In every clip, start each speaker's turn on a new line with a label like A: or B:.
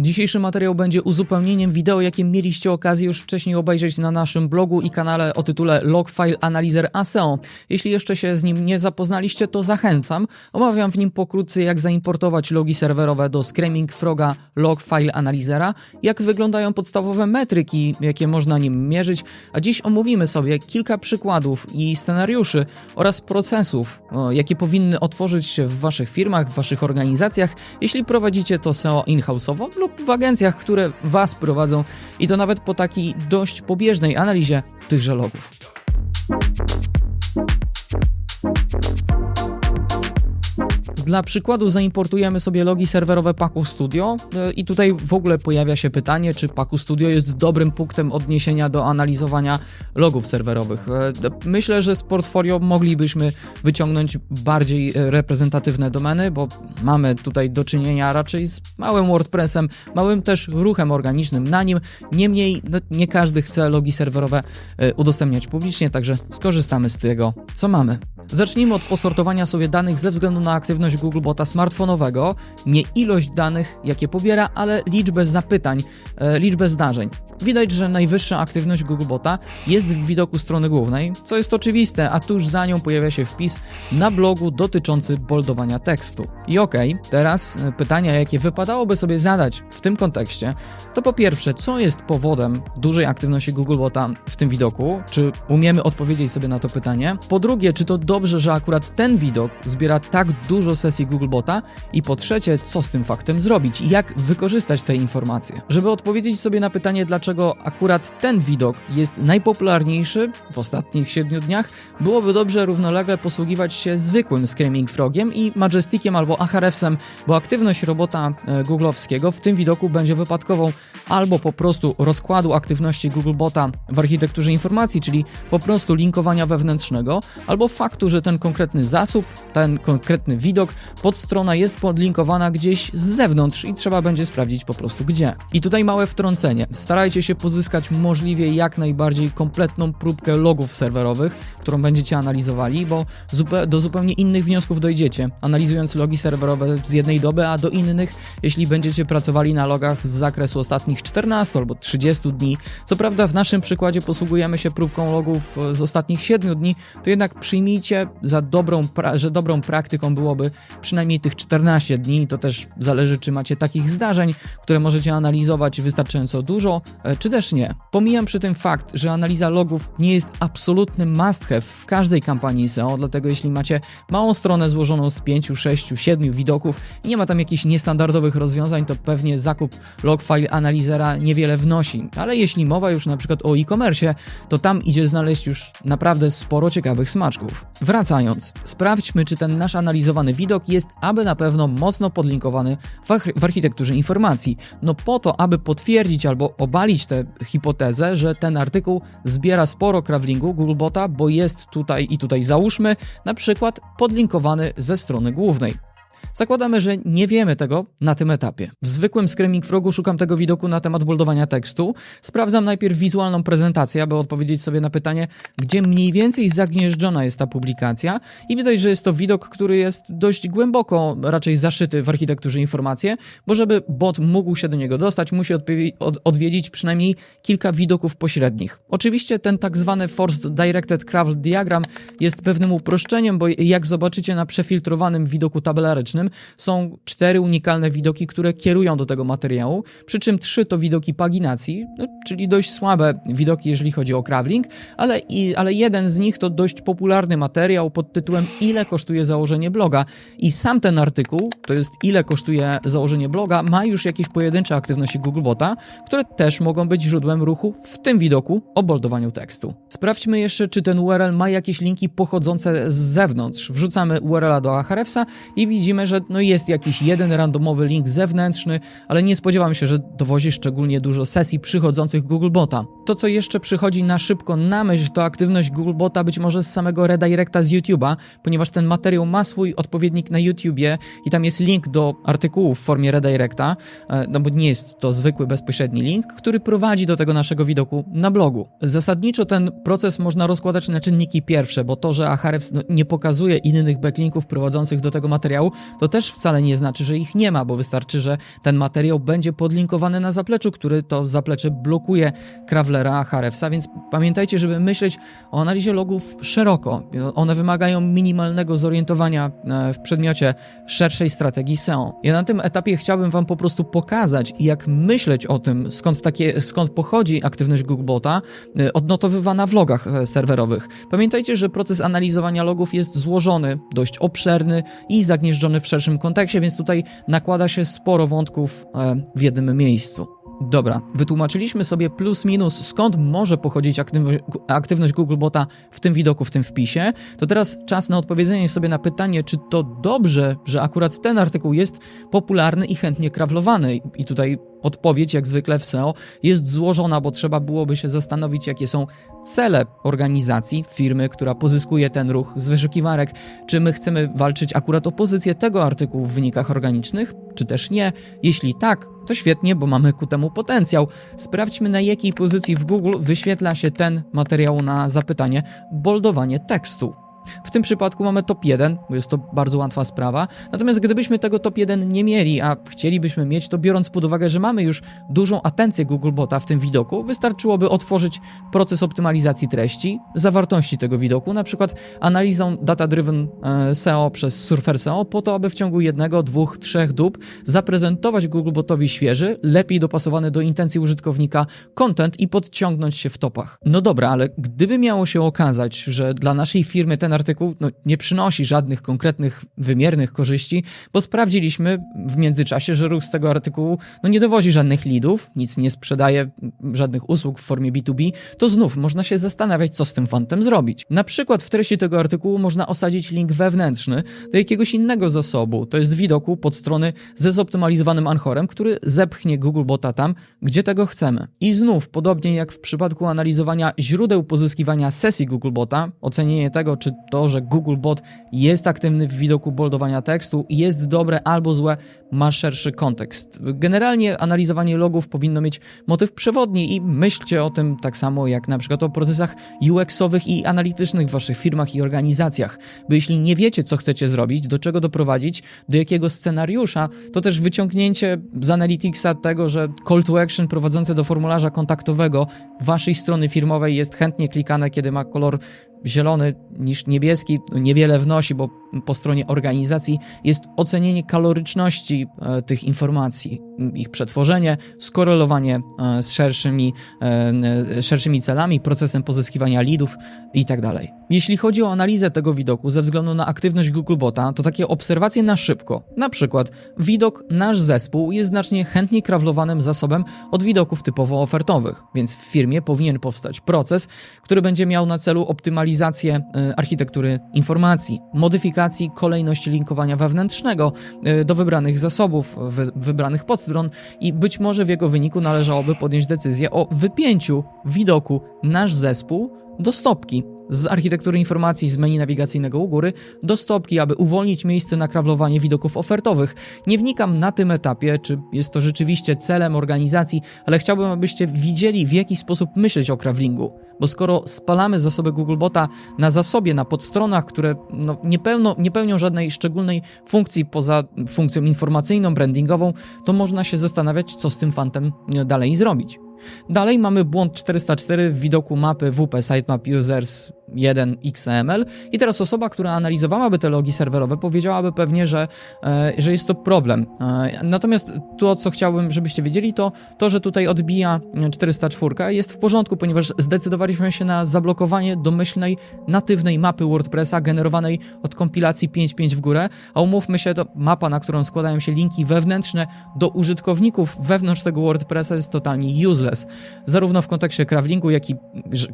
A: Dzisiejszy materiał będzie uzupełnieniem wideo, jakie mieliście okazję już wcześniej obejrzeć na naszym blogu i kanale o tytule Logfile Analyzer ASEO. Jeśli jeszcze się z nim nie zapoznaliście, to zachęcam. Omawiam w nim pokrótce, jak zaimportować logi serwerowe do Screaming Froga Logfile Analyzera, jak wyglądają podstawowe metryki, jakie można nim mierzyć, a dziś omówimy sobie kilka przykładów i scenariuszy oraz procesów, jakie powinny otworzyć się w waszych firmach, w waszych organizacjach, jeśli prowadzicie to SEO in-house'owo lub w agencjach, które Was prowadzą i to nawet po takiej dość pobieżnej analizie tychże logów. Dla przykładu zaimportujemy sobie logi serwerowe Paku Studio e, i tutaj w ogóle pojawia się pytanie, czy Paku Studio jest dobrym punktem odniesienia do analizowania logów serwerowych. E, Myślę, że z portfolio moglibyśmy wyciągnąć bardziej e, reprezentatywne domeny, bo mamy tutaj do czynienia raczej z małym WordPressem, małym też ruchem organicznym na nim. Niemniej no, nie każdy chce logi serwerowe udostępniać publicznie, także skorzystamy z tego, co mamy. Zacznijmy od posortowania sobie danych ze względu na aktywność Googlebota smartfonowego. Nie ilość danych, jakie pobiera, ale liczbę zapytań, e, liczbę zdarzeń. Widać, że najwyższa aktywność Googlebota jest w widoku strony głównej, co jest oczywiste, a tuż za nią pojawia się wpis na blogu dotyczący boldowania tekstu. I okej, teraz e, pytania, jakie wypadałoby sobie zadać w tym kontekście, to po pierwsze, co jest powodem dużej aktywności Googlebota w tym widoku? Czy umiemy odpowiedzieć sobie na to pytanie? Po drugie, czy to dobrze, że akurat ten widok zbiera tak dużo sesji Googlebota? I po trzecie, co z tym faktem zrobić? Jak wykorzystać te informacje? Żeby odpowiedzieć sobie na pytanie, dlaczego akurat ten widok jest najpopularniejszy w ostatnich 7 dniach, byłoby dobrze równolegle posługiwać się zwykłym Screaming Frogiem i Majesticiem albo Ahrefsem, bo aktywność robota e, googlowskiego w tym widoku będzie wypadkową albo po prostu rozkładu aktywności Googlebota w architekturze informacji, czyli po prostu linkowania wewnętrznego, albo faktu, że ten konkretny zasób, ten konkretny widok, podstrona jest podlinkowana gdzieś z zewnątrz i trzeba będzie sprawdzić po prostu gdzie. I tutaj małe wtrącenie. Starajcie się pozyskać możliwie jak najbardziej kompletną próbkę logów serwerowych, którą będziecie analizowali, bo do zupełnie innych wniosków dojdziecie, analizując logi serwerowe z jednej doby, a do innych, jeśli będziecie pracowali na logach z zakresu ostatnich 14 albo 30 dni. Co prawda w naszym przykładzie posługujemy się próbką logów e, z ostatnich 7 dni, to jednak przyjmijcie za dobrą, że dobrą praktyką byłoby przynajmniej tych 14 dni. To też zależy, czy macie takich zdarzeń, które możecie analizować wystarczająco dużo, czy też nie. Pomijam przy tym fakt, że analiza logów nie jest absolutnym must have w każdej kampanii SEO, dlatego jeśli macie małą stronę złożoną z 5, 6, 7 widoków i nie ma tam jakichś niestandardowych rozwiązań, to pewnie zakup logfile analizera niewiele wnosi. Ale jeśli mowa już na przykład o e-commerce, to tam idzie znaleźć już naprawdę sporo ciekawych smaczków. Wracając, sprawdźmy, czy ten nasz analizowany widok jest aby na pewno mocno podlinkowany w, w architekturze informacji. No po to, aby potwierdzić albo obalić tę hipotezę, że ten artykuł zbiera sporo crawlingu Googlebota, bo jest tutaj i tutaj załóżmy na przykład podlinkowany ze strony głównej. Zakładamy, że nie wiemy tego na tym etapie. W zwykłym Screaming Frogu szukam tego widoku na temat boldowania tekstu. Sprawdzam najpierw wizualną prezentację, aby odpowiedzieć sobie na pytanie, gdzie mniej więcej zagnieżdżona jest ta publikacja i widać, że jest to widok, który jest dość głęboko raczej zaszyty w architekturze informacji, bo żeby bot mógł się do niego dostać, musi odwiedzić przynajmniej kilka widoków pośrednich. Oczywiście ten tak zwany Forced Directed Crawl Diagram jest pewnym uproszczeniem, bo jak zobaczycie na przefiltrowanym widoku tabelarycznym, są cztery unikalne widoki, które kierują do tego materiału, przy czym trzy to widoki paginacji, no, czyli dość słabe widoki, jeżeli chodzi o crawling, ale, i, ale jeden z nich to dość popularny materiał pod tytułem Ile kosztuje założenie bloga. I sam ten artykuł, to jest ile kosztuje założenie bloga, ma już jakieś pojedyncze aktywności Googlebota, które też mogą być źródłem ruchu w tym widoku o boldowaniu tekstu. Sprawdźmy jeszcze, czy ten URL ma jakieś linki pochodzące z zewnątrz. Wrzucamy URL-a do Ahrefsa i widzimy, że no jest jakiś jeden randomowy link zewnętrzny, ale nie spodziewam się, że dowozi szczególnie dużo sesji przychodzących Googlebota. To, co jeszcze przychodzi na szybko na myśl, to aktywność Googlebota być może z samego redirecta z YouTube'a, ponieważ ten materiał ma swój odpowiednik na YouTubie i tam jest link do artykułu w formie redirecta, e, no bo nie jest to zwykły, bezpośredni link, który prowadzi do tego naszego widoku na blogu. Zasadniczo ten proces można rozkładać na czynniki pierwsze, bo to, że Ahrefs no, nie pokazuje innych backlinków prowadzących do tego materiału, to też wcale nie znaczy, że ich nie ma, bo wystarczy, że ten materiał będzie podlinkowany na zapleczu, który to zaplecze blokuje Krawlera Ahrefsa, więc pamiętajcie, żeby myśleć o analizie logów szeroko. One wymagają minimalnego zorientowania e, w przedmiocie szerszej strategii SEO. Ja na tym etapie chciałbym Wam po prostu pokazać, jak myśleć o tym, skąd, takie, skąd pochodzi aktywność Googlebota, e, odnotowywana w logach e, serwerowych. Pamiętajcie, że proces analizowania logów jest złożony, dość obszerny i zagnieżdżony w szerszym kontekście, więc tutaj nakłada się sporo wątków w jednym miejscu. Dobra, wytłumaczyliśmy sobie plus minus skąd może pochodzić aktywność, Googlebota w tym widoku, w tym wpisie. To teraz czas na odpowiedzenie sobie na pytanie, czy to dobrze, że akurat ten artykuł jest popularny i chętnie krawlowany. I tutaj Odpowiedź, jak zwykle w SEO, jest złożona, bo trzeba byłoby się zastanowić, jakie są cele organizacji, firmy, która pozyskuje ten ruch z wyszukiwarek. Czy my chcemy walczyć akurat o pozycję tego artykułu w wynikach organicznych, czy też nie? Jeśli tak, to świetnie, bo mamy ku temu potencjał. Sprawdźmy, na jakiej pozycji w Google wyświetla się ten materiał na zapytanie boldowanie tekstu. W tym przypadku mamy top 1, bo jest to bardzo łatwa sprawa. Natomiast gdybyśmy tego top 1 nie mieli, a chcielibyśmy mieć, to biorąc pod uwagę, że mamy już dużą atencję Googlebota w tym widoku, wystarczyłoby otworzyć proces optymalizacji treści, zawartości tego widoku, na przykład analizą data-driven e, SEO przez Surfer SEO, po to, aby w ciągu jednego, dwóch, trzech dób zaprezentować Googlebotowi świeży, lepiej dopasowany do intencji użytkownika content i podciągnąć się w topach. No dobra, ale gdyby miało się okazać, że dla naszej firmy ten artykuł no, nie przynosi żadnych konkretnych, wymiernych korzyści, bo sprawdziliśmy w międzyczasie, że ruch z tego artykułu no, nie dowozi żadnych lidów, nic nie sprzedaje, żadnych usług w formie B2B, to znów można się zastanawiać, co z tym fantem zrobić. Na przykład w treści tego artykułu można osadzić link wewnętrzny do jakiegoś innego zasobu, to jest widoku pod strony ze zoptymalizowanym anchorem, który zepchnie Googlebota tam, gdzie tego chcemy. I znów, podobnie jak w przypadku analizowania źródeł pozyskiwania sesji Googlebota, ocenienie tego, czy to, że Googlebot jest aktywny w widoku boldowania tekstu, jest dobre albo złe, ma szerszy kontekst. Generalnie analizowanie logów powinno mieć motyw przewodni i myślcie o tym tak samo jak na przykład o procesach UX-owych i analitycznych w waszych firmach i organizacjach. Bo jeśli nie wiecie, co chcecie zrobić, do czego doprowadzić, do jakiego scenariusza, to też wyciągnięcie z Analyticsa tego, że call to action prowadzące do formularza kontaktowego waszej strony firmowej jest chętnie klikane, kiedy ma kolor zielony niż niebieski niewiele wnosi, bo po stronie organizacji jest ocenienie kaloryczności e, tych informacji, ich przetworzenie, skorelowanie e, z szerszymi, e, szerszymi celami, procesem pozyskiwania leadów itd. Tak Jeśli chodzi o analizę tego widoku ze względu na aktywność Googlebota, to takie obserwacje na szybko. Na przykład widok nasz zespół jest znacznie chętniej krawlowanym zasobem od widoków typowo ofertowych, więc w firmie powinien powstać proces, który będzie miał na celu optymalizację architektury informacji, modyfikację aplikacji kolejność linkowania wewnętrznego do wybranych zasobów, wybranych podstron i być może w jego wyniku należałoby podjąć decyzję o wypięciu widoku nasz zespół do stopki z architektury informacji z menu nawigacyjnego u góry do stopki, aby uwolnić miejsce na krawlowanie widoków ofertowych. Nie wnikam na tym etapie, czy jest to rzeczywiście celem organizacji, ale chciałbym, abyście widzieli, w jaki sposób myśleć o krawlingu. Bo skoro spalamy zasoby Googlebota na zasobie, na podstronach, które no, nie, pełno, nie pełnią żadnej szczególnej funkcji poza funkcją informacyjną, brandingową, to można się zastanawiać, co z tym fantem dalej zrobić. Dalej mamy błąd 404 w widoku mapy WP Sitemap Users 1 XML i teraz osoba, która analizowałaby te logi serwerowe powiedziałaby pewnie, że, e, że jest to problem. E, natomiast to, co chciałbym, żebyście wiedzieli, to to, że tutaj odbija 404 jest w porządku, ponieważ zdecydowaliśmy się na zablokowanie domyślnej, natywnej mapy WordPressa generowanej od kompilacji 5.5 w górę, a umówmy się, to mapa, na którą składają się linki wewnętrzne do użytkowników wewnątrz tego WordPressa jest totalnie useless, zarówno w kontekście crawlingu, jak i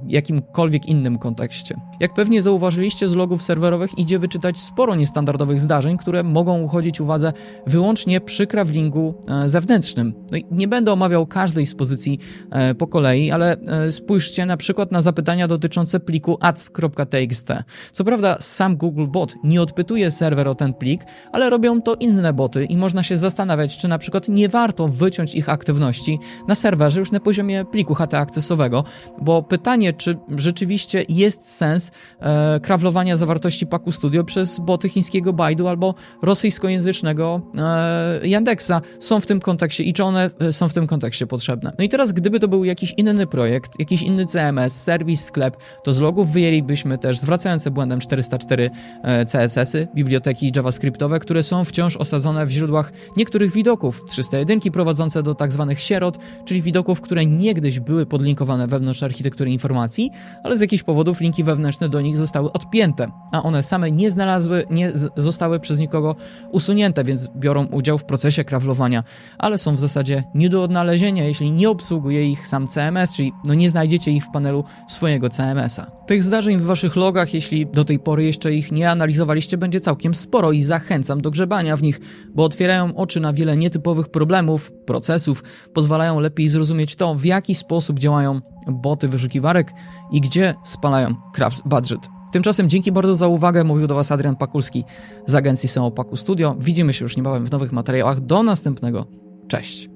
A: jakimkolwiek innym kontekście. Podcaście. Jak pewnie zauważyliście, z logów serwerowych idzie wyczytać sporo niestandardowych zdarzeń, które mogą uchodzić uwadze wyłącznie przy crawlingu e, zewnętrznym. No i nie będę omawiał każdej z pozycji e, po kolei, ale e, spójrzcie na przykład na zapytania dotyczące pliku ads.txt. Co prawda sam Googlebot nie odpytuje serwer o ten plik, ale robią to inne boty i można się zastanawiać, czy na przykład nie warto wyciąć ich aktywności na serwerze już na poziomie pliku HT akcesowego, bo pytanie, czy rzeczywiście jest sens e, krawlowania zawartości Paku Studio przez boty chińskiego Baidu albo rosyjskojęzycznego e, Yandexa są w tym kontekście i czy one e, są w tym kontekście potrzebne. No i teraz, gdyby to był jakiś inny projekt, jakiś inny CMS, serwis, sklep, to z logów wyjęlibyśmy też zwracające błędem 404 e, CSS-y, biblioteki javascriptowe, które są wciąż osadzone w źródłach niektórych widoków 301 prowadzące do tak zwanych sierot, czyli widoków, które niegdyś były podlinkowane wewnątrz architektury informacji, ale z jakichś powodów linki wewnętrzne do nich zostały odpięte, a one same nie znalazły, nie zostały przez nikogo usunięte, więc biorą udział w procesie krawlowania, ale są w zasadzie nie do odnalezienia, jeśli nie obsługuje ich sam CMS, czyli no nie znajdziecie ich w panelu swojego CMS-a. Tych zdarzeń w waszych logach, jeśli do tej pory jeszcze ich nie analizowaliście, będzie całkiem sporo i zachęcam do grzebania w nich, bo otwierają oczy na wiele nietypowych problemów, procesów, pozwalają lepiej zrozumieć to, w jaki sposób działają boty wyszukiwarek i gdzie spalają craft budget. Tymczasem dzięki bardzo za uwagę, mówił do Was Adrian Pakulski z agencji SEO Paku Studio. Widzimy się już niebawem w nowych materiałach. Do następnego. Cześć.